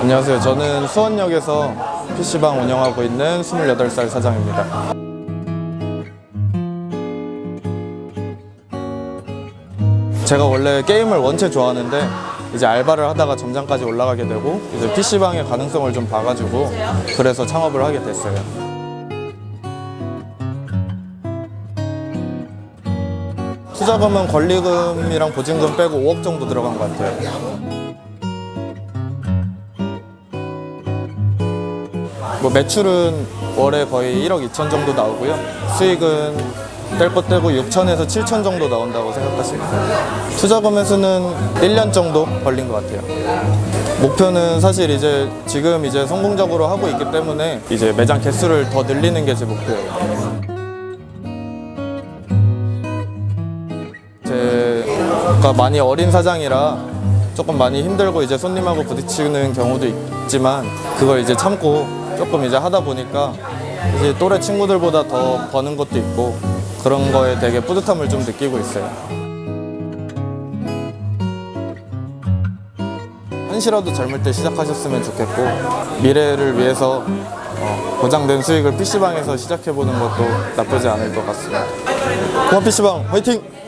안녕하세요. 저는 수원역에서 PC방 운영하고 있는 28살 사장입니다. 제가 원래 게임을 원체 좋아하는데 이제 알바를 하다가 점장까지 올라가게 되고 이제 PC방의 가능성을 좀 봐가지고 그래서 창업을 하게 됐어요. 투자금은 권리금이랑 보증금 빼고 5억 정도 들어간 것 같아요. 뭐 매출은 월에 거의 1억 2천 정도 나오고요. 수익은 뗄것 떼고 6천에서 7천 정도 나온다고 생각하시면 돼요. 투자금의 수는 1년 정도 걸린 것 같아요. 목표는 사실 이제 지금 이제 성공적으로 하고 있기 때문에 이제 매장 개수를 더 늘리는 게 제 목표예요. 제가 많이 어린 사장이라 조금 많이 힘들고 이제 손님하고 부딪히는 경우도 있지만 그걸 이제 참고 조금 이제 하다 보니까 이제 또래 친구들보다 더 버는 것도 있고 그런 거에 되게 뿌듯함을 좀 느끼고 있어요. 한시라도 젊을 때 시작하셨으면 좋겠고 미래를 위해서 어, 보장된 수익을 PC방에서 시작해보는 것도 나쁘지 않을 것 같습니다. 고마 PC방 화이팅!